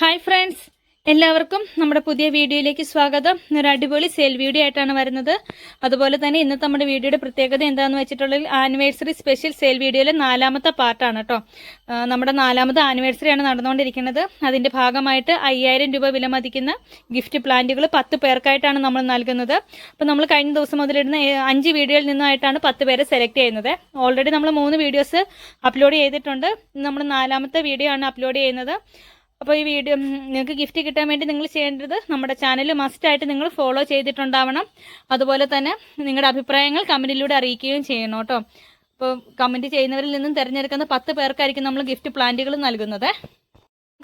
Hi friends എല്ലാവർക്കും നമ്മുടെ പുതിയ വീഡിയോയിലേക്ക് സ്വാഗതം. ഒരു അടിപൊളി സെയിൽ വീഡിയോ ആയിട്ടാണ് വരുന്നത്. അതുപോലെ തന്നെ ഇന്നത്തെ നമ്മുടെ വീഡിയോയുടെ പ്രത്യേകത എന്താണെന്ന് വെച്ചിട്ടുള്ളത് ആനിവേഴ്സറി സ്പെഷ്യൽ സെയിൽ വീഡിയോയിലെ നാലാമത്തെ പാർട്ടാണ് കേട്ടോ നമ്മുടെ നാലാമത്തെ ആനിവേഴ്സറിയാണ് നടന്നുകൊണ്ടിരിക്കുന്നത്. അതിന്റെ ഭാഗമായിട്ട് അയ്യായിരം രൂപ വില മതിക്കുന്ന ഗിഫ്റ്റ് പ്ലാന്റുകൾ പത്ത് പേർക്കായിട്ടാണ് നമ്മൾ നൽകുന്നത്. അപ്പോൾ നമ്മൾ കഴിഞ്ഞ ദിവസം മുതലിടുന്ന അഞ്ച് വീഡിയോയിൽ നിന്നായിട്ടാണ് പത്ത് പേരെ സെലക്ട് ചെയ്യുന്നത്. ഓൾറെഡി നമ്മൾ മൂന്ന് വീഡിയോസ് അപ്ലോഡ് ചെയ്തിട്ടുണ്ട്. നമ്മൾ നാലാമത്തെ വീഡിയോ ആണ് അപ്ലോഡ് ചെയ്യുന്നത്. അപ്പോൾ ഈ വീഡിയോ നിങ്ങൾക്ക് ഗിഫ്റ്റ് കിട്ടാൻ വേണ്ടി നിങ്ങൾ ചെയ്യേണ്ടത് നമ്മുടെ ചാനൽ മസ്റ്റായിട്ട് നിങ്ങൾ ഫോളോ ചെയ്തിട്ടുണ്ടാവണം. അതുപോലെ തന്നെ നിങ്ങളുടെ അഭിപ്രായങ്ങൾ കമന്റിലൂടെ അറിയിക്കുകയും ചെയ്യണം കേട്ടോ. അപ്പോൾ കമന്റ് ചെയ്യുന്നവരിൽ നിന്നും തിരഞ്ഞെടുക്കുന്ന പത്ത് പേർക്കായിരിക്കും നമ്മൾ ഗിഫ്റ്റ് പ്ലാന്റുകൾ നൽകുന്നത്.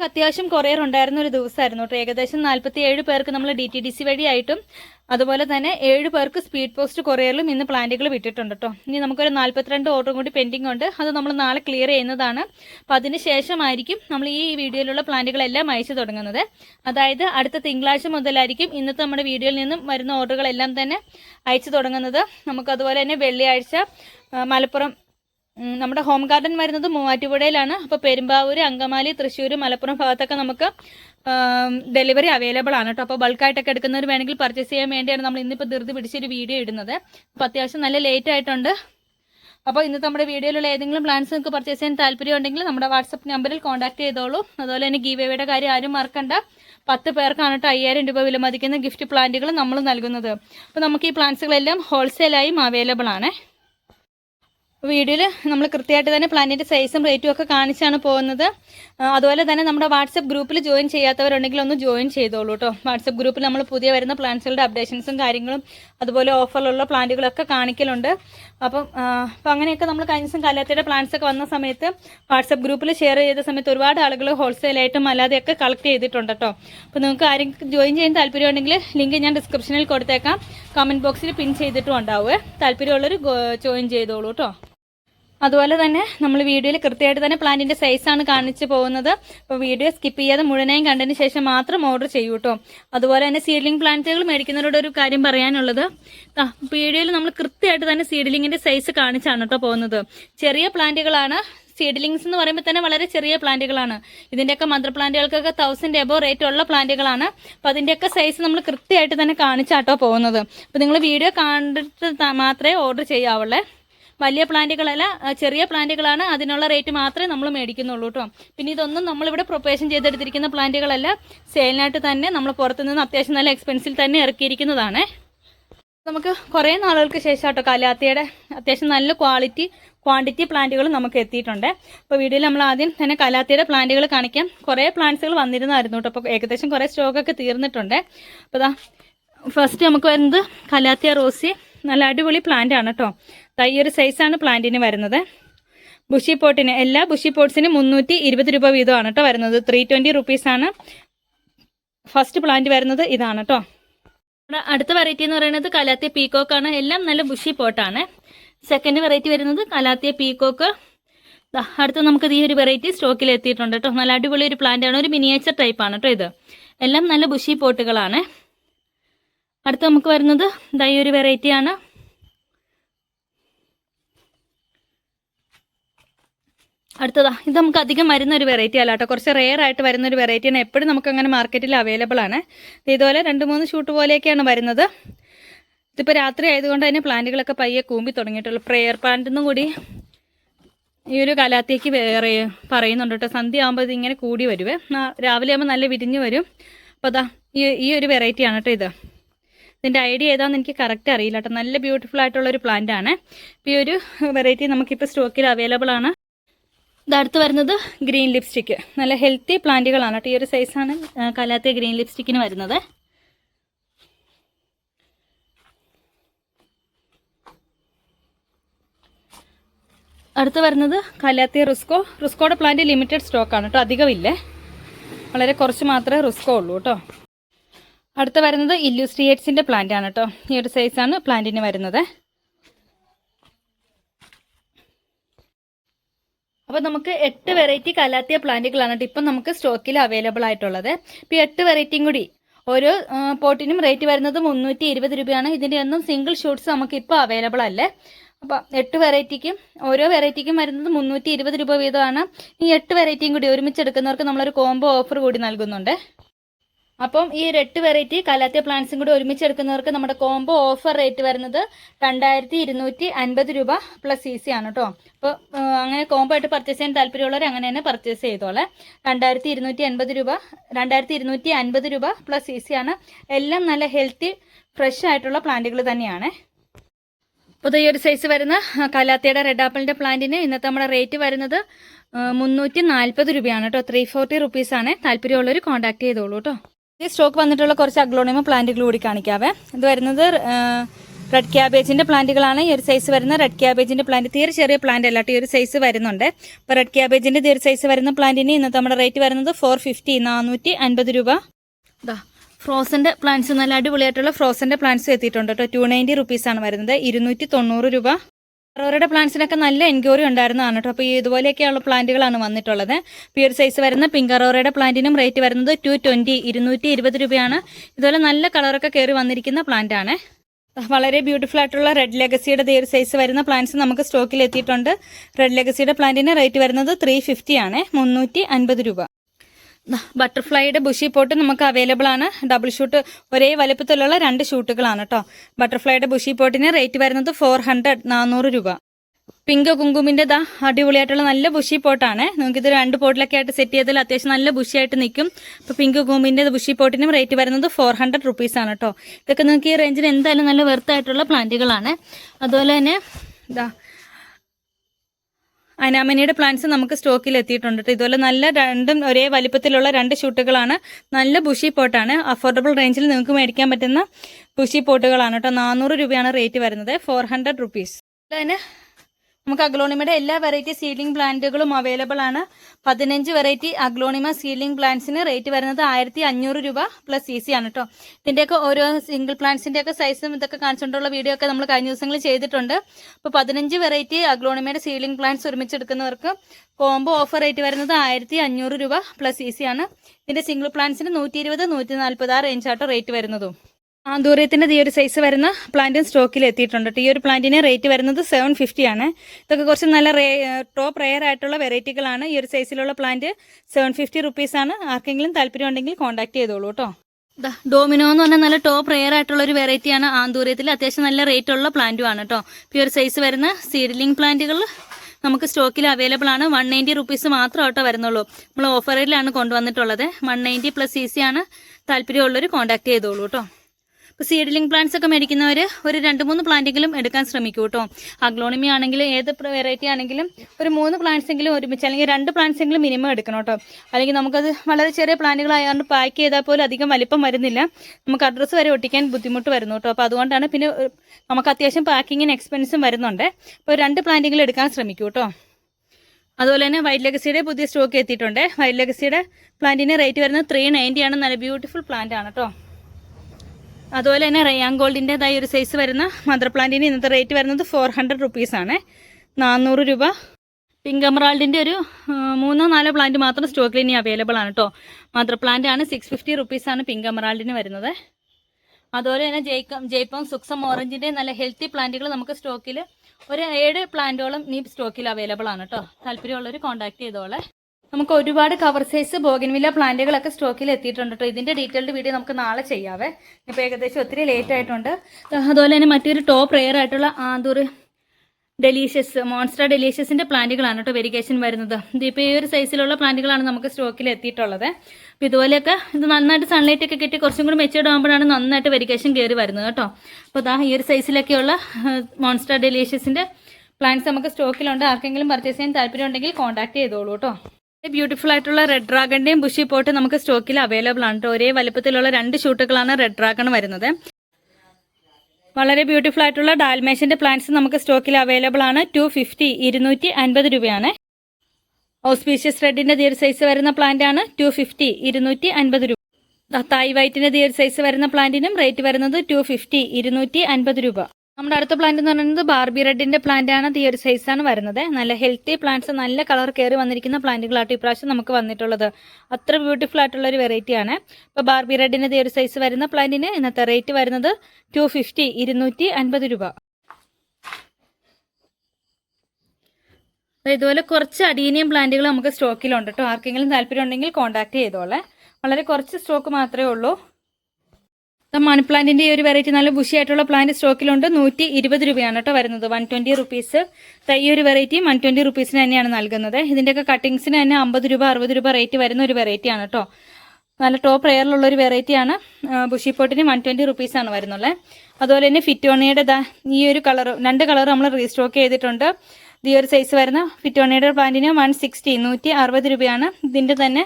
അത്യാവശ്യം കൊറിയർ ഉണ്ടായിരുന്ന ഒരു ദിവസമായിരുന്നു കേട്ടോ. ഏകദേശം നാൽപ്പത്തി ഏഴ് പേർക്ക് നമ്മൾ ഡി ടി ഡി സി വഴിയായിട്ടും അതുപോലെ തന്നെ ഏഴ് പേർക്ക് സ്പീഡ് പോസ്റ്റ് കൊറിയറിലും ഇന്ന് പ്ലാന്റുകൾ വിട്ടിട്ടുണ്ട് കേട്ടോ. ഇനി നമുക്കൊരു നാൽപ്പത്തിരണ്ട് ഓർഡറും കൂടി പെൻഡിങ് ഉണ്ട്. അത് നമ്മൾ നാളെ ക്ലിയർ ചെയ്യുന്നതാണ്. അപ്പം അതിന് ശേഷമായിരിക്കും നമ്മൾ ഈ വീഡിയോയിലുള്ള പ്ലാന്റുകളെല്ലാം അയച്ചു തുടങ്ങുന്നത്. അതായത് അടുത്ത തിങ്കളാഴ്ച മുതലായിരിക്കും ഇന്നത്തെ നമ്മുടെ വീഡിയോയിൽ നിന്നും വരുന്ന ഓർഡറുകളെല്ലാം തന്നെ അയച്ചു തുടങ്ങുന്നത്. നമുക്കതുപോലെ തന്നെ വെള്ളിയാഴ്ച മലപ്പുറം നമ്മുടെ ഹോം ഗാർഡൻ വരുന്നത് മൂവാറ്റുപുഴയിലാണ്. അപ്പോൾ പെരുമ്പാവൂർ അങ്കമാലി തൃശ്ശൂർ മലപ്പുറം ഭാഗത്തൊക്കെ നമുക്ക് ഡെലിവറി അവൈലബിൾ ആണ് കേട്ടോ. അപ്പോൾ ബൾക്കായിട്ടൊക്കെ എടുക്കുന്നവർ വേണമെങ്കിൽ പർച്ചേസ് ചെയ്യാൻ വേണ്ടിയാണ് നമ്മൾ ഇന്നിപ്പോൾ ധൃതി പിടിച്ചൊരു വീഡിയോ ഇടുന്നത്. അപ്പോൾ അത്യാവശ്യം നല്ല ലേറ്റ് ആയിട്ടുണ്ട്. അപ്പോൾ ഇന്ന് നമ്മുടെ വീഡിയോയിലുള്ള ഏതെങ്കിലും പ്ലാൻസ് നിങ്ങൾക്ക് പർച്ചേസ് ചെയ്യാൻ താല്പര്യം ഉണ്ടെങ്കിൽ നമ്മുടെ വാട്സപ്പ് നമ്പറിൽ കോൺടാക്ട് ചെയ്തോളൂ. അതുപോലെ തന്നെ ഗീവ് എവേയുടെ കാര്യം ആരും മറക്കണ്ട. പത്ത് പേർക്കാണ് കേട്ടോ അയ്യായിരം രൂപ വില മതിക്കുന്ന ഗിഫ്റ്റ് പ്ലാന്റുകൾ നമ്മൾ നൽകുന്നത്. അപ്പോൾ നമുക്ക് ഈ പ്ലാന്റ്സുകളെല്ലാം ഹോൾസെയിലായും അവൈലബിൾ ആണ്. വീഡിയോയിൽ നമ്മൾ കൃത്യമായിട്ട് തന്നെ പ്ലാന്റിന്റെ സൈസും റേറ്റും ഒക്കെ കാണിച്ചാണ് പോകുന്നത്. അതുപോലെ തന്നെ നമ്മുടെ വാട്സപ്പ് ഗ്രൂപ്പിൽ ജോയിൻ ചെയ്യാത്തവരുണ്ടെങ്കിൽ ഒന്ന് ജോയിൻ ചെയ്തോളൂ കേട്ടോ വാട്സപ്പ് ഗ്രൂപ്പിൽ നമ്മൾ പുതിയ വരുന്ന പ്ലാന്റ്സുകളുടെ അപ്ഡേഷൻസും കാര്യങ്ങളും അതുപോലെ ഓഫറിലുള്ള പ്ലാന്റുകളൊക്കെ കാണിക്കലുണ്ട്. അപ്പം അപ്പം അങ്ങനെയൊക്കെ നമ്മൾ കഴിഞ്ഞ ദിവസം കല്യാത്തിയുടെ പ്ലാന്റ്സ് ഒക്കെ വന്ന സമയത്ത് വാട്സപ്പ് ഗ്രൂപ്പിൽ ഷെയർ ചെയ്ത സമയത്ത് ഒരുപാട് ആളുകൾ ഹോൾസെയിലായിട്ടും അല്ലാതെയൊക്കെ കളക്ട് ചെയ്തിട്ടുണ്ട് കേട്ടോ അപ്പോൾ നിങ്ങൾക്ക് ആരും ജോയിൻ ചെയ്യാൻ താല്പര്യമുണ്ടെങ്കിൽ ലിങ്ക് ഞാൻ ഡിസ്ക്രിപ്ഷനിൽ കൊടുത്തേക്കാം. കമന്റ് ബോക്സിൽ പിൻ ചെയ്തിട്ടും ഉണ്ടാവുമേ താല്പര്യമുള്ളവർ ജോയിൻ ചെയ്തോളൂ കേട്ടോ അതുപോലെ തന്നെ നമ്മൾ വീഡിയോയിൽ കൃത്യമായിട്ട് തന്നെ പ്ലാന്റിന്റെ സൈസാണ് കാണിച്ചു പോകുന്നത്. അപ്പോൾ വീഡിയോ സ്കിപ്പ് ചെയ്യാതെ മുഴുവനായും കണ്ടതിന് ശേഷം മാത്രം ഓർഡർ ചെയ്യൂ കേട്ടോ അതുപോലെ തന്നെ സീഡ്ലിംഗ് പ്ലാന്റുകൾ മേടിക്കുന്നവരോട് ഒരു കാര്യം പറയാനുള്ളത്. വീഡിയോയിൽ നമ്മൾ കൃത്യമായിട്ട് തന്നെ സീഡ്ലിങ്ങിന്റെ സൈസ് കാണിച്ചാണ് കേട്ടോ പോകുന്നത്. ചെറിയ പ്ലാന്റുകളാണ്. സീഡ്ലിങ്സ് എന്ന് പറയുമ്പോൾ തന്നെ വളരെ ചെറിയ പ്ലാന്റുകളാണ്. ഇതിന്റെയൊക്കെ മദർ പ്ലാന്റുകൾക്കൊക്കെ തൗസൻഡ് എബോ റേറ്റ് ഉള്ള പ്ലാന്റുകളാണ്. അപ്പോൾ അതിന്റെയൊക്കെ സൈസ് നമ്മൾ കൃത്യമായിട്ട് തന്നെ കാണിച്ചാട്ടോ പോകുന്നത്. അപ്പോൾ നിങ്ങൾ വീഡിയോ കണ്ടിട്ട് മാത്രമേ ഓർഡർ ചെയ്യാവുള്ളേ. വലിയ പ്ലാന്റുകളല്ല ചെറിയ പ്ലാന്റുകളാണ് അതിനുള്ള റേറ്റ് മാത്രമേ നമ്മൾ മേടിക്കുന്നുള്ളൂ കേട്ടോ. പിന്നെ ഇതൊന്നും നമ്മളിവിടെ പ്രൊപ്പേഷൻ ചെയ്തെടുത്തിരിക്കുന്ന പ്ലാന്റുകളല്ല. സെയിലിനായിട്ട് തന്നെ നമ്മൾ പുറത്തുനിന്ന് അത്യാവശ്യം നല്ല എക്സ്പെൻസിൽ തന്നെ ഇറക്കിയിരിക്കുന്നതാണ്. നമുക്ക് കുറേ നാളുകൾക്ക് ശേഷം കേട്ടോ കലാത്തിയുടെ അത്യാവശ്യം നല്ല ക്വാളിറ്റി ക്വാണ്ടിറ്റി പ്ലാന്റുകൾ നമുക്ക് എത്തിയിട്ടുണ്ട്. അപ്പോൾ വീഡിയോയിൽ നമ്മൾ ആദ്യം തന്നെ കലാത്തിയുടെ പ്ലാന്റുകൾ കാണിക്കാം. കുറേ പ്ലാന്റ്സുകൾ വന്നിരുന്നായിരുന്നു കേട്ടോ. അപ്പോൾ ഏകദേശം കുറേ സ്റ്റോക്കൊക്കെ തീർന്നിട്ടുണ്ട്. അപ്പോൾ ഫസ്റ്റ് നമുക്ക് വരുന്നത് കലാത്തിയ റോസി നല്ല അടിപൊളി പ്ലാന്റ് ആണ് കേട്ടോ തയ്യൊരു ഒരു സൈസാണ് പ്ലാന്റിന് വരുന്നത്. ബുഷി പോട്ടിന് എല്ലാ ബുഷി പോട്ട്സിനും മുന്നൂറ്റി ഇരുപത് രൂപ വീതമാണ് കേട്ടോ വരുന്നത്. ത്രീ ട്വന്റി റുപ്പീസാണ് ഫസ്റ്റ് പ്ലാന്റ് വരുന്നത് ഇതാണ് കേട്ടോ അടുത്ത വെറൈറ്റി എന്ന് പറയുന്നത് കലാത്തിയ പീക്കോക്കാണ് എല്ലാം നല്ല ബുഷി പോട്ടാണ് സെക്കൻഡ് വെറൈറ്റി വരുന്നത് കലാത്തിയ പീക്കോക്ക് അടുത്ത നമുക്ക് ഈ ഒരു വെറൈറ്റി സ്റ്റോക്കിൽ എത്തിയിട്ടുണ്ട് കേട്ടോ നല്ല അടിപൊളി ഒരു പ്ലാന്റ് ആണ്. ഒരു മിനിയേച്ചർ ടൈപ്പാണ് കേട്ടോ ഇത്. എല്ലാം നല്ല ബുഷി പോട്ടുകളാണ് അടുത്ത നമുക്ക് വരുന്നത് ഇതായി ഒരു വെറൈറ്റി ആണ്. അടുത്തതാ ഇത് നമുക്ക് അധികം വരുന്ന ഒരു വെറൈറ്റി അല്ല കേട്ടോ. കുറച്ച് റെയർ ആയിട്ട് വരുന്ന ഒരു വെറൈറ്റിയാണ് എപ്പോഴും നമുക്ക് അങ്ങനെ മാർക്കറ്റിൽ അവൈലബിൾ ആണ്. ഇത് ഇതുപോലെ രണ്ട് മൂന്ന് ഷൂട്ട് പോലെയൊക്കെയാണ് വരുന്നത്. ഇതിപ്പോൾ രാത്രി ആയതുകൊണ്ട് തന്നെ പ്ലാന്റുകളൊക്കെ പയ്യെ കൂമ്പി തുടങ്ങിയിട്ടുള്ളൂ. പ്രെയർ പ്ലാന്റ് എന്നും കൂടി ഈ ഒരു കാലാത്തേക്ക് വേറെ പറയുന്നുണ്ട് കേട്ടോ. സന്ധ്യ ആകുമ്പോൾ ഇത് ഇങ്ങനെ കൂടി വരുവേ. രാവിലെ ആകുമ്പോൾ നല്ല വിരിഞ്ഞ് വരും. അപ്പോൾ അതാ ഈ ഈ ഒരു വെറൈറ്റിയാണ് കേട്ടോ ഇത്. ഇതിന്റെ ഐഡിയ ഏതാണെന്ന് എനിക്ക് കറക്റ്റ് അറിയില്ല കേട്ടോ നല്ല ബ്യൂട്ടിഫുൾ ആയിട്ടുള്ള ഒരു പ്ലാന്റ് ആണ്. ഈ ഒരു വെറൈറ്റി നമുക്കിപ്പോൾ സ്റ്റോക്കിൽ അവൈലബിൾ ആണ്. ഇതടുത്ത് വരുന്നത് ഗ്രീൻ ലിപ്സ്റ്റിക്ക് നല്ല ഹെൽത്തി പ്ലാന്റുകളാണ് കേട്ടോ ഈ ഒരു സൈസാണ് കലാത്ത ഗ്രീൻ ലിപ്സ്റ്റിക്കിന് വരുന്നത്. അടുത്ത് വരുന്നത് കലാത്തി റിസ്കോ. റിസ്കോയുടെ പ്ലാന്റ് ലിമിറ്റഡ് സ്റ്റോക്കാണ് കേട്ടോ അധികമില്ലേ വളരെ കുറച്ച് മാത്രമേ റിസ്കോ ഉള്ളൂ കേട്ടോ അടുത്ത് വരുന്നത് ഇല്ലുസ്ട്രിയേറ്റ്സിന്റെ പ്ലാന്റ് ആണ് കേട്ടോ ഈ ഒരു സൈസാണ് പ്ലാന്റിന് വരുന്നത്. അപ്പോൾ നമുക്ക് എട്ട് വെറൈറ്റി കലാത്തിയ പ്ലാന്റുകളാണ് കേട്ടോ ഇപ്പം നമുക്ക് സ്റ്റോക്കിൽ അവൈലബിൾ ആയിട്ടുള്ളത്. ഇപ്പോൾ എട്ട് വെറൈറ്റിയും കൂടി ഓരോ പോട്ടിനും റേറ്റ് വരുന്നത് മുന്നൂറ്റി ഇരുപത് രൂപയാണ്. ഇതിന്റെ ഒന്നും സിംഗിൾ ഷൂട്ട്സ് നമുക്ക് ഇപ്പോൾ അവൈലബിൾ അല്ലേ? അപ്പോൾ എട്ട് വെറൈറ്റിക്കും ഓരോ വെറൈറ്റിക്കും വരുന്നത് മുന്നൂറ്റി ഇരുപത് രൂപ വീതമാണ്. ഈ എട്ട് വെറൈറ്റിയും കൂടി ഒരുമിച്ച് എടുക്കുന്നവർക്ക് നമ്മളൊരു കോംബോ ഓഫർ കൂടി നൽകുന്നുണ്ട്. അപ്പം ഈ റെഡ് വെറൈറ്റി കലാത്തിയ പ്ലാന്റ്സും കൂടി ഒരുമിച്ച് എടുക്കുന്നവർക്ക് നമ്മുടെ കോംബോ ഓഫർ റേറ്റ് വരുന്നത് രണ്ടായിരത്തി ഇരുന്നൂറ്റി അൻപത് രൂപ പ്ലസ് സി സി ആണ് കേട്ടോ അപ്പോൾ അങ്ങനെ കോംബോ ആയിട്ട് പർച്ചേസ് ചെയ്യാൻ താല്പര്യമുള്ളവർ അങ്ങനെ തന്നെ പർച്ചേസ് ചെയ്തോളെ. രണ്ടായിരത്തി ഇരുന്നൂറ്റി അൻപത് രൂപ രണ്ടായിരത്തി ഇരുന്നൂറ്റി അൻപത് രൂപ പ്ലസ് സി സി ആണ്. എല്ലാം നല്ല ഹെൽത്തി ഫ്രഷ് ആയിട്ടുള്ള പ്ലാന്റുകൾ തന്നെയാണ്. അപ്പോൾ ഈ ഒരു സൈസ് വരുന്ന കലാത്തിയുടെ റെഡ് ആപ്പിളിന്റെ പ്ലാന്റിന് ഇന്നത്തെ നമ്മുടെ റേറ്റ് വരുന്നത് മുന്നൂറ്റി നാൽപ്പത് രൂപയാണ് കേട്ടോ ത്രീ ഫോർട്ടി റുപ്പീസാണ് താല്പര്യമുള്ളവർ കോൺടാക്ട് ചെയ്തോളൂ കേട്ടോ ഈ സ്റ്റോക്ക് വന്നിട്ടുള്ള കുറച്ച് അഗ്ലോണിമ പ്ലാന്റുകൾ കൂടി കാണിക്കാവേ. ഇത് വരുന്നത് റെഡ് ക്യാബേജിന്റെ പ്ലാന്റുകളാണ്. ഈ ഒരു സൈസ് വരുന്ന റെഡ് ക്യാബേജിന്റെ പ്ലാന്റ് തീരെ ചെറിയ പ്ലാന്റ് അല്ലാട്ട് ഈ ഒരു സൈസ് വരുന്നുണ്ട്. അപ്പോൾ റെഡ് ക്യാബേജിന്റെ ഒരു സൈസ് വരുന്ന പ്ലാന്റിന് ഇന്നത്തെ നമ്മുടെ റേറ്റ് വരുന്നത് ഫോർ ഫിഫ്റ്റി നാനൂറ്റി അൻപത് രൂപ. ഇതാ പ്ലാന്റ്സ് നല്ല അടിപൊളിയായിട്ടുള്ള ഫ്രോസന്റെ പ്ലാന്റ്സ് എത്തിയിട്ടുണ്ട് കേട്ടോ. ടു നയന്റി റുപ്പീസാണ് വരുന്നത് ഇരുന്നൂറ്റി തൊണ്ണൂറ് രൂപ. റോറയുടെ പ്ലാന്റ്സിനൊക്കെ നല്ല എൻക്വയറി ഉണ്ടായിരുന്നതാണ് കേട്ടോ. അപ്പോൾ ഈ ഇതുപോലെയൊക്കെയുള്ള പ്ലാന്റുകളാണ് വന്നിട്ടുള്ളത്. പ്യൂർ സൈസ് വരുന്ന പിങ്ക് അറോറയുടെ പ്ലാന്റിനും റേറ്റ് വരുന്നത് ടു ട്വന്റി ഇരുന്നൂറ്റി ഇരുപത് രൂപയാണ്. ഇതുപോലെ നല്ല കളറൊക്കെ കയറി വന്നിരിക്കുന്ന പ്ലാന്റ് ആണ്. വളരെ ബ്യൂട്ടിഫുൾ ആയിട്ടുള്ള റെഡ് ലെഗസിയുടെ ദേ സൈസ് വരുന്ന പ്ലാന്റ്സ് നമുക്ക് സ്റ്റോക്കിൽ എത്തിയിട്ടുണ്ട്. റെഡ് ലെഗസിയുടെ പ്ലാന്റിന് റേറ്റ് വരുന്നത് ത്രീ ഫിഫ്റ്റി ആണ് മുന്നൂറ്റി അൻപത് രൂപ. ബട്ടർഫ്ലൈയുടെ ബുഷി പോട്ട് നമുക്ക് അവൈലബിൾ ആണ്. ഡബിൾ ഷൂട്ട് ഒരേ വലുപ്പത്തിലുള്ള രണ്ട് ഷൂട്ടുകളാണ് കേട്ടോ ബട്ടർഫ്ലൈയുടെ ബുഷി പോട്ടിന് റേറ്റ് വരുന്നത് ഫോർ ഹൺഡ്രഡ് നാനൂറ് രൂപ. പിങ്ക് കുങ്കുമിന്റെ ദാ അടിപൊളിയായിട്ടുള്ള നല്ല ബുഷി പോട്ടാണ്. നമുക്കിത് രണ്ട് പോട്ടിലൊക്കെ ആയിട്ട് സെറ്റ് ചെയ്താൽ അത്യാവശ്യം നല്ല ബുഷി ആയിട്ട് നിൽക്കും. അപ്പോൾ പിങ്ക് കുങ്കുമിന്റെ ബുഷി പോട്ടിനും റേറ്റ് വരുന്നത് ഫോർ ഹൺഡ്രഡ് റുപ്പീസാണ് കേട്ടോ ഇതൊക്കെ നിങ്ങൾക്ക് ഈ റേഞ്ചിൽ എന്തായാലും നല്ല വെർത്തായിട്ടുള്ള പ്ലാന്റുകളാണ് അതുപോലെ തന്നെ ഇതാ അനാമനിയുടെ പ്ലാന്റ്സ് നമുക്ക് സ്റ്റോക്കിൽ എത്തിയിട്ടുണ്ട് ട്ടോ. ഇതുപോലെ നല്ല രണ്ടും ഒരേ വലിപ്പത്തിലുള്ള രണ്ട് ഷൂട്ടുകളാണ്. നല്ല ബുഷി പോട്ടാണ് അഫോർഡബിൾ റേഞ്ചിൽ നിങ്ങൾക്ക് മേടിക്കാൻ പറ്റുന്ന ബുഷി പോട്ടുകളാണ് കേട്ടോ നാനൂറ് രൂപയാണ് റേറ്റ് വരുന്നത്. Four hundred rupees. അതിന് നമുക്ക് അഗ്ലോണിമയുടെ എല്ലാ വെറൈറ്റി സീലിംഗ് പ്ലാന്റുകളും അവൈലബിൾ ആണ്. പതിനഞ്ച് വെറൈറ്റി അഗ്ലോണിമ സീലിംഗ് പ്ലാന്റ്സിന് റേറ്റ് വരുന്നത് ആയിരത്തി അഞ്ഞൂറ് രൂപ പ്ലസ് സി സി ആണ് കേട്ടോ ഇതിന്റെയൊക്കെ ഓരോ സിംഗിൾ പ്ലാന്റ്സിന്റെ ഒക്കെ സൈസും ഇതൊക്കെ കാണിച്ചുകൊണ്ടുള്ള വീഡിയോ ഒക്കെ നമ്മൾ കഴിഞ്ഞ ദിവസങ്ങളിൽ ചെയ്തിട്ടുണ്ട്. അപ്പോൾ പതിനഞ്ച് വെറൈറ്റി അഗ്ലോണിമയുടെ സീലിംഗ് പ്ലാന്റ്സ് ഒരുമിച്ച് എടുക്കുന്നവർക്ക് കോംബോ ഓഫർ റേറ്റ് വരുന്നത് ആയിരത്തി അഞ്ഞൂറ് രൂപ പ്ലസ് സി സി ആണ്. ഇതിന്റെ സിംഗിൾ പ്ലാന്റ്സിന് നൂറ്റി ഇരുപത് നൂറ്റി നാൽപ്പത് ആ റേറ്റ് വരുന്നതും. ആന്തൂര്യത്തിന്റെ ഈ ഒരു സൈസ് വരുന്ന പ്ലാന്റും സ്റ്റോക്കിൽ എത്തിയിട്ടുണ്ട് ട്ടോ. ഈ ഒരു പ്ലാന്റിന് റേറ്റ് വരുന്നത് സെവൻ ഫിഫ്റ്റി ആണ്. ഇതൊക്കെ കുറച്ച് നല്ല റേ ടോപ്പ് റെയർ ആയിട്ടുള്ള വെറൈറ്റികളാണ് ഈ ഒരു സൈസിലുള്ള പ്ലാന്റ് സെവൻ ഫിഫ്റ്റി റുപ്പീസാണ് ആർക്കെങ്കിലും താല്പര്യം ഉണ്ടെങ്കിൽ കോൺടാക്ട് ചെയ്തോളൂ കേട്ടോ ഡോമിനോ എന്ന് പറഞ്ഞാൽ നല്ല ടോപ്പ് റെയർ ആയിട്ടുള്ള ഒരു വെറൈറ്റിയാണ് ആന്തൂരത്തിൽ അത്യാവശ്യം നല്ല റേറ്റ് ഉള്ള പ്ലാന്റും ആണ് കേട്ടോ ഈ ഒരു സൈസ് വരുന്ന സീഡ്ലിംഗ് പ്ലാന്റുകൾ നമുക്ക് സ്റ്റോക്കിൽ അവൈലബിൾ ആണ്. വൺ നയന്റി റുപ്പീസ് മാത്രം ആട്ടോ വരുന്നുള്ളൂ. നമ്മൾ ഓഫർ റേറ്റിലാണ് കൊണ്ടുവന്നിട്ടുള്ളത്. One ninety plus C C ആണ്. താല്പര്യമുള്ളവർ കോൺടാക്ട് ചെയ്തോളൂ കേട്ടോ ഇപ്പോൾ സീഡ്ലിംഗ് പ്ലാന്റ്സ് ഒക്കെ മേടിക്കുന്നവർ ഒരു രണ്ട് മൂന്ന് പ്ലാന്റെങ്കിലും എടുക്കാൻ ശ്രമിക്കൂ കേട്ടോ അഗ്ലോണിമി ആണെങ്കിലും ഏത് വെറൈറ്റി ആണെങ്കിലും ഒരു മൂന്ന് പ്ലാന്റ്സ് എങ്കിലും ഒരുമിച്ച് അല്ലെങ്കിൽ രണ്ട് പ്ലാന്റ്സ് എങ്കിലും മിനിമം എടുക്കണം കേട്ടോ അല്ലെങ്കിൽ നമുക്കത് വളരെ ചെറിയ പ്ലാന്റുകളായതുകൊണ്ട് പാക്ക് ചെയ്താൽ പോലും അധികം വലിപ്പം വരുന്നില്ല. നമുക്ക് അഡ്രസ്സ് വരെ ഒട്ടിക്കാൻ ബുദ്ധിമുട്ട് വരുന്നു കേട്ടോ അപ്പോൾ അതുകൊണ്ടാണ് പിന്നെ നമുക്ക് അത്യാവശ്യം പാക്കിങ്ങിന് എക്സ്പെൻസും വരുന്നുണ്ട്. അപ്പോൾ രണ്ട് പ്ലാന്റെങ്കിലും എടുക്കാൻ ശ്രമിക്കൂ കേട്ടോ അതുപോലെ തന്നെ വൈറ്റ് ലെഗസിയുടെ പുതിയ സ്റ്റോക്ക് എത്തിയിട്ടുണ്ട്. വൈറ്റ് ലെഗസിയുടെ പ്ലാന്റിന് റേറ്റ് വരുന്നത് ത്രീ നയന്റി ആണ്. നല്ല ബ്യൂട്ടിഫുൾ പ്ലാന്റ് ആണ് കേട്ടോ അതുപോലെ തന്നെ റയാൻ ഗോൾഡിന്റെതായ ഒരു സൈസ് വരുന്ന മദർ പ്ലാന്റിന് ഇന്നത്തെ റേറ്റ് വരുന്നത് ഫോർ ഹൺഡ്രഡ് റുപ്പീസാണ് നാനൂറ് രൂപ. പിങ്ക് എമറാൾഡിന്റെ ഒരു മൂന്നോ നാലോ പ്ലാന്റ് മാത്രം സ്റ്റോക്കിൽ ഇനി അവൈലബിൾ ആണ് കേട്ടോ മദർ പ്ലാന്റ് ആണ് സിക്സ് ഫിഫ്റ്റി റുപ്പീസാണ് പിങ്ക് എമറാൾഡിന് വരുന്നത്. അതുപോലെ തന്നെ ജയ്ക്കം ജയ്പ്പം സുക്സം ഓറഞ്ചിന്റെ നല്ല ഹെൽത്തി പ്ലാന്റുകൾ നമുക്ക് സ്റ്റോക്കിൽ ഒരു ഏഴ് പ്ലാന്റുകളും ഈ സ്റ്റോക്കിൽ അവൈലബിൾ ആണ് കേട്ടോ താല്പര്യമുള്ളവർ കോൺടാക്ട് ചെയ്തോളെ. നമുക്ക് ഒരുപാട് കവർ സൈസ് ബോഗൻവില്ല പ്ലാന്റുകളൊക്കെ സ്റ്റോക്കിൽ എത്തിയിട്ടുണ്ട് കേട്ടോ ഇതിന്റെ ഡീറ്റെയിൽഡ് വീഡിയോ നമുക്ക് നാളെ ചെയ്യാവേ. ഇപ്പൊ ഏകദേശം ഒത്തിരി ലേറ്റ് ആയിട്ടുണ്ട്. അതുപോലെ തന്നെ മറ്റൊരു ടോപ്പ് റെയർ ആയിട്ടുള്ള ആന്തൂർ ഡെലീഷ്യസ് മോൺസ്റ്റർ ഡെലീഷ്യസിന്റെ പ്ലാന്റുകളാണ് കേട്ടോ വെരിഗേഷൻ വരുന്നത്. ഇതിപ്പോൾ ഈ ഒരു സൈസിലുള്ള പ്ലാന്റുകളാണ് നമുക്ക് സ്റ്റോക്കിൽ എത്തിയിട്ടുള്ളത്. അപ്പോൾ ഇതുപോലെയൊക്കെ ഇത് നന്നായിട്ട് സൺലൈറ്റ് ഒക്കെ കിട്ടി കുറച്ചും കൂടി മെച്ചൂർഡ് ആകുമ്പോഴാണ് നന്നായിട്ട് വെരിഗേഷൻ കയറി വരുന്നത് കേട്ടോ അപ്പോൾ അതാ ഈ ഒരു സൈസിലൊക്കെയുള്ള മോൺസ്റ്റർ ഡെലീഷ്യസിന്റെ പ്ലാന്റ്സ് നമുക്ക് സ്റ്റോക്കിലുണ്ട് ആർക്കെങ്കിലും പർച്ചേസ് ചെയ്യാൻ താല്പര്യം ഉണ്ടെങ്കിൽ കോൺടാക്ട് ചെയ്തോളൂ കേട്ടോ ബ്യൂട്ടിഫുൾ ആയിട്ടുള്ള റെഡ് ഡ്രാഗണിന്റെയും ബുഷി പോട്ട് നമുക്ക് സ്റ്റോക്കിൽ അവൈലബിൾ ആണ്. ഒരേ വലുപ്പത്തിലുള്ള രണ്ട് ഷൂട്ടുകളാണ് റെഡ് ഡ്രാഗൺ വരുന്നത്. വളരെ ബ്യൂട്ടിഫുൾ ആയിട്ടുള്ള ഡാൽമേഷന്റെ പ്ലാന്റ്സ് നമുക്ക് സ്റ്റോക്കിൽ അവൈലബിൾ ആണ്. ടു ഫിഫ്റ്റി ഇരുന്നൂറ്റി അൻപത് രൂപയാണ്. ഓസ്പീഷ്യസ് റെഡിന്റെ ദിയർ സൈസ് വരുന്ന പ്ലാന്റ് ആണ് ടു ഫിഫ്റ്റി ഇരുന്നൂറ്റി അൻപത് രൂപ തായ് വൈറ്റിന്റെ ദിയർ സൈസ് വരുന്ന പ്ലാന്റിനും റേറ്റ് വരുന്നത് ടു ഫിഫ്റ്റി ഇരുന്നൂറ്റി അൻപത് രൂപ. നമ്മുടെ അടുത്ത പ്ലാന്റ് എന്ന് പറയുന്നത് ബാർബി റെഡിന്റെ പ്ലാന്റ് ആണ്. ഈ ഒരു സൈസ് ആണ് വരുന്നത്. നല്ല ഹെൽത്തി പ്ലാന്റ്സ് നല്ല കളർ കയറി വന്നിരിക്കുന്ന പ്ലാന്റുകളാട്ടോ ഇപ്രാവശ്യം നമുക്ക് വന്നിട്ടുള്ളത്. അത്ര ബ്യൂട്ടിഫുൾ ആയിട്ടുള്ള ഒരു വെറൈറ്റി ആണ്. ഇപ്പോൾ ബാർബി റെഡിന്റെ ഈ ഒരു സൈസ് വരുന്ന പ്ലാന്റിന് ഇന്നത്തെ റേറ്റ് വരുന്നത് ടു ഫിഫ്റ്റി ഇരുന്നൂറ്റി അൻപത് രൂപ. ഇതുപോലെ കുറച്ച് അഡീനിയം പ്ലാന്റുകൾ നമുക്ക് സ്റ്റോക്കിലുണ്ട് കേട്ടോ. ആർക്കെങ്കിലും താല്പര്യം ഉണ്ടെങ്കിൽ കോൺടാക്ട് ചെയ്തോളെ. വളരെ കുറച്ച് സ്റ്റോക്ക് മാത്രമേ ഉള്ളൂ. മണി പ്ലാന്റിന്റെ ഈ ഒരു വെറൈറ്റി നല്ല ബുഷി ആയിട്ടുള്ള പ്ലാന്റ് സ്റ്റോക്കിലുണ്ട്. നൂറ്റി ഇരുപത് രൂപയാണ് കേട്ടോ വരുന്നത്. One twenty rupees. ഈ ഒരു വെറൈറ്റി വൺ ട്വന്റി റുപ്പീസിന് തന്നെയാണ് നൽകുന്നത്. ഇതിന്റെയൊക്കെ കട്ടിങ്സിന് തന്നെ അമ്പത് രൂപ അറുപത് രൂപ റേറ്റ് വരുന്ന ഒരു വെറൈറ്റിയാണ് കേട്ടോ. നല്ല ടോപ്പ് റെയറിലുള്ള ഒരു വെറൈറ്റിയാണ് ബുഷി പോട്ടിന് വൺ ട്വന്റി റുപ്പീസാണ് വരുന്നുള്ളത് അതുപോലെ തന്നെ ഫിറ്റോണിയുടെ ഈ ഒരു കളർ രണ്ട് കളർ നമ്മൾ റീസ്റ്റോക്ക് ചെയ്തിട്ടുണ്ട്. ഈ ഒരു സൈസ് വരുന്ന ഫിറ്റോണിയുടെ പ്ലാന്റിന് വൺ സിക്സ്റ്റി നൂറ്റി അറുപത് രൂപയാണ്. ഇതിന്റെ തന്നെ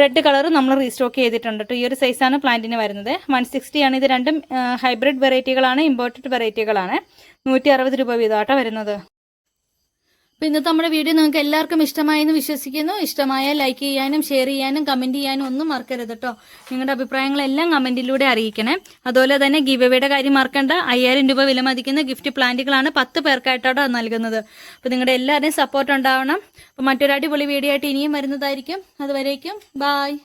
റെഡ് കളർ നമ്മൾ റീസ്റ്റോക്ക് ചെയ്തിട്ടുണ്ട് കേട്ടോ ഈ ഒരു സൈസാണ് പ്ലാന്റിന് വരുന്നത്. വൺ സിക്സ്റ്റി ആണ്. ഇത് രണ്ടും ഹൈബ്രിഡ് വെറൈറ്റികളാണ് ഇമ്പോർട്ടഡ് വെറൈറ്റികളാണ് നൂറ്റി അറുപത് രൂപ വീതമാട്ടോ വരുന്നത്. അപ്പോൾ ഇന്നത്തെ നമ്മുടെ വീഡിയോ നിങ്ങൾക്ക് എല്ലാവർക്കും ഇഷ്ടമായെന്ന് വിശ്വസിക്കുന്നു. ഇഷ്ടമായ ലൈക്ക് ചെയ്യാനും ഷെയർ ചെയ്യാനും കമന്റ് ചെയ്യാനും ഒന്നും മറക്കരുത് കേട്ടോ നിങ്ങളുടെ അഭിപ്രായങ്ങളെല്ലാം കമന്റിലൂടെ അറിയിക്കണേ. അതുപോലെ തന്നെ ഗിവ് കാര്യം മറക്കണ്ട. അയ്യായിരം രൂപ വില മതിക്കുന്ന ഗിഫ്റ്റ് പ്ലാന്റുകളാണ് പത്ത് പേർക്കായിട്ടാണ് നൽകുന്നത്. അപ്പോൾ നിങ്ങളുടെ എല്ലാവരുടെയും സപ്പോർട്ട് ഉണ്ടാവണം. അപ്പോൾ മറ്റൊരു അടിപൊളി വീഡിയോ ആയിട്ട് ഇനിയും വരുന്നതായിരിക്കും. അതുവരേക്കും ബായ്